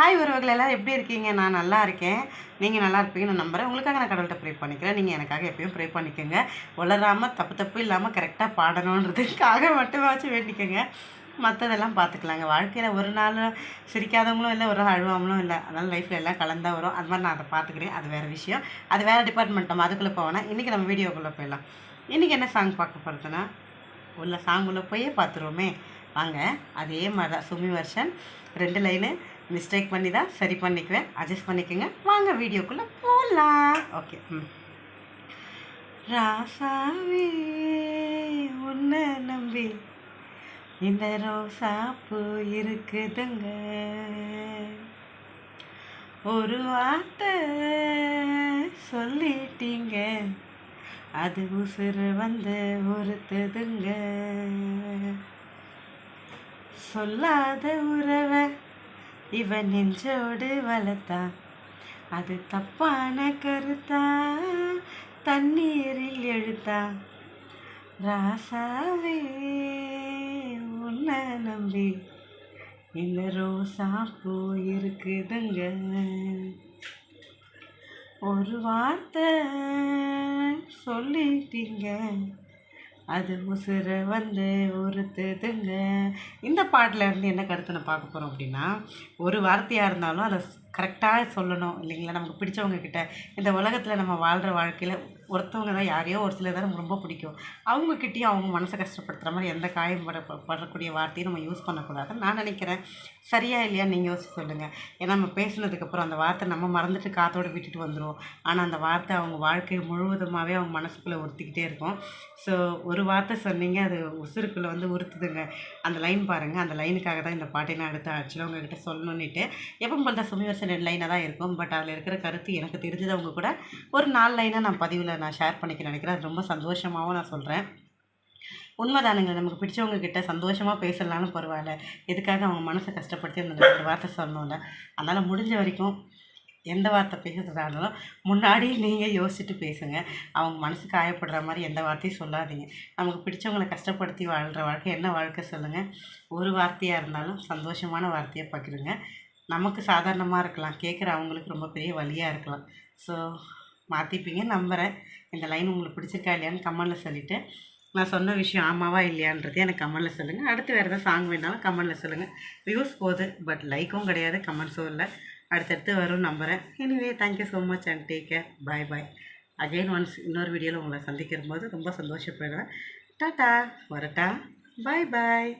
Hi உறவுகள் எல்லாம் எப்படி இருக்கீங்க? நான் நல்லா இருக்கேன். நீங்கள் நல்லா இருப்பீங்கன்னு நான் நம்புகிறேன் உங்களுக்காக நான் கடவுள்கிட்ட ப்ரே பண்ணிக்கிறேன். நீங்கள் எனக்காக எப்பயும் ப்ரே பண்ணிக்கோங்க. வளராமல் தப்பு தப்பு இல்லாமல் கரெக்டாக பாடணுன்றதுக்காக மட்டுமாச்சும் வேண்டிக்கோங்க. மற்றதெல்லாம் பார்த்துக்கலாங்க வாழ்க்கையில் ஒரு நாள் சிரிக்காதவங்களும் இல்லை ஒரு நாள் அழுவாமலும் இல்லை. அதனால் லைஃப்பில் எல்லாம் கலந்தா வரும். அது மாதிரி நான் அதை பார்த்துக்கிறேன் அது வேறு விஷயம். அது வேறு டிபார்ட்மெண்ட் நம்ம அதுக்குள்ளே போவேனா இன்றைக்கி நம்ம வீடியோக்குள்ளே போயிடலாம். இன்றைக்கி என்ன சாங் பார்க்க போகிறதுனா உள்ள சாங்குள்ளே போயே பார்த்துருவோமே வாங்க அதே மாதிரி தான் சுமி வருஷன் ரெண்டு லைனு மிஸ்டேக் பண்ணி தான் சரி பண்ணிக்குவேன். அட்ஜஸ்ட் பண்ணிக்கோங்க. வாங்க வீடியோக்குள்ளே போகலாம் ஓகே ம். ராசாவே உன்னை நம்பி இந்த ரோசாப்பு இருக்குதுங்க. ஒரு வார்த்தை சொல்லிட்டீங்க. அது உசுறு வந்து ஒருத்ததுங்க சொல்லாத உறவை இவன் நெஞ்சோடு வளர்த்தா. அது தப்பான கருத்தா? தண்ணீரில் எழுத்தா? ராசாவே உன்னை நம்பி இந்த ரோசா பூ இருக்குதுங்க ஒரு வார்த்தை சொல்லிட்டீங்க. அது உசுர வந்து ஒருத்ததுங்க இந்த பாட்டில் இருந்து என்ன கருத்து நான் பார்க்க போகிறோம் அப்படின்னா ஒரு வார்த்தையாக இருந்தாலும் அதை கரெக்டாக சொல்லணும் இல்லைங்களா? நமக்கு பிடிச்சவங்க கிட்ட இந்த உலகத்தில் நம்ம வாழ்கிற வாழ்க்கையில் ஒருத்தவங்க தான் யாரையோ ஒரு சிலர் தான் ரொம்ப பிடிக்கும். அவங்கக்கிட்டேயும் அவங்க மனசை கஷ்டப்படுத்துகிற மாதிரி எந்த காயம் பட படக்கூடிய வார்த்தையும் நம்ம யூஸ் பண்ணக்கூடாதுன்னு நான் நினைக்கிறேன். சரியா இல்லையா நீங்கள் யோசிச்சு சொல்லுங்கள் ஏன்னா நம்ம பேசினதுக்கப்புறம் அந்த வார்த்தை நம்ம மறந்துட்டு காத்தோடு விட்டுட்டு வந்துடுவோம் ஆனால் அந்த வார்த்தை அவங்க வாழ்க்கை முழுவதுமாகவே அவங்க மனசுக்குள்ளே உறுத்திக்கிட்டே இருக்கும். ஸோ ஒரு வார்த்தை சொன்னீங்க அது உசுருக்குள்ளே வந்து உறுத்துதுங்க. அந்த லைன் பாருங்கள் அந்த லைனுக்காக தான் இந்த பாட்டை நான் அடுத்து ஆக்சுவலாக உங்ககிட்ட சொல்லணுன்னுட்டு எப்போ போல் தான் சுமி வருஷம் ரெண்டு லைனாக தான் இருக்கும். பட் அதில் இருக்கிற கருத்து எனக்கு தெரிஞ்சது அவங்க கூட ஒரு நாலு லைனாக நான் பதிவில் நான் ஷேர் பண்ணிக்க நினைக்கிறேன். அது ரொம்ப சந்தோஷமாகவும் நான் சொல்கிறேன் உண்மைதானுங்க. நமக்கு பிடிச்சவங்க கிட்ட சந்தோஷமாக பேசலான்னு பரவாயில்ல. எதுக்காக அவங்க மனசை கஷ்டப்படுத்தி அந்த ரெண்டு வார்த்தை சொல்லணும்ல அதனால் முடிஞ்ச வரைக்கும் எந்த வார்த்தை பேசுறதா இருந்தாலும் முன்னாடி நீங்கள் யோசிச்சுட்டு பேசுங்க. அவங்க மனசு காயப்படுற மாதிரி எந்த வார்த்தையும் சொல்லாதீங்க. நமக்கு பிடிச்சவங்களை கஷ்டப்படுத்தி வாழ்கிற வாழ்க்கை என்ன வாழ்க்கை சொல்லுங்கள் ஒரு வார்த்தையாக இருந்தாலும் சந்தோஷமான வார்த்தையை பகிருங்க. நமக்கு சாதாரணமாக இருக்கலாம். கேட்குற அவங்களுக்கு ரொம்ப பெரிய வழியாக இருக்கலாம். ஸோ மாற்றிப்பீங்க நம்புகிறேன் இந்த லைன் உங்களுக்கு பிடிச்சிருக்கா இல்லையான்னு கமெண்டில் சொல்லிவிட்டு நான் சொன்ன விஷயம் ஆமாவா இல்லையான்றது எனக்கு கமெண்டில் சொல்லுங்கள் அடுத்து வேறு எதாவது சாங் வேணாலும் கமெண்டில் சொல்லுங்கள் வியூஸ் போகுது பட் லைக்கும் கிடையாது கமெண்ட்ஸும் இல்லை. அடுத்தடுத்து வரும் நம்புகிறேன் anyway thank you so much and take care bye bye again once இன்னொரு வீடியோவில் உங்களை சந்திக்கிற போது ரொம்ப சந்தோஷப்படுவேன் டாட்டா வரட்டா. பாய் பாய்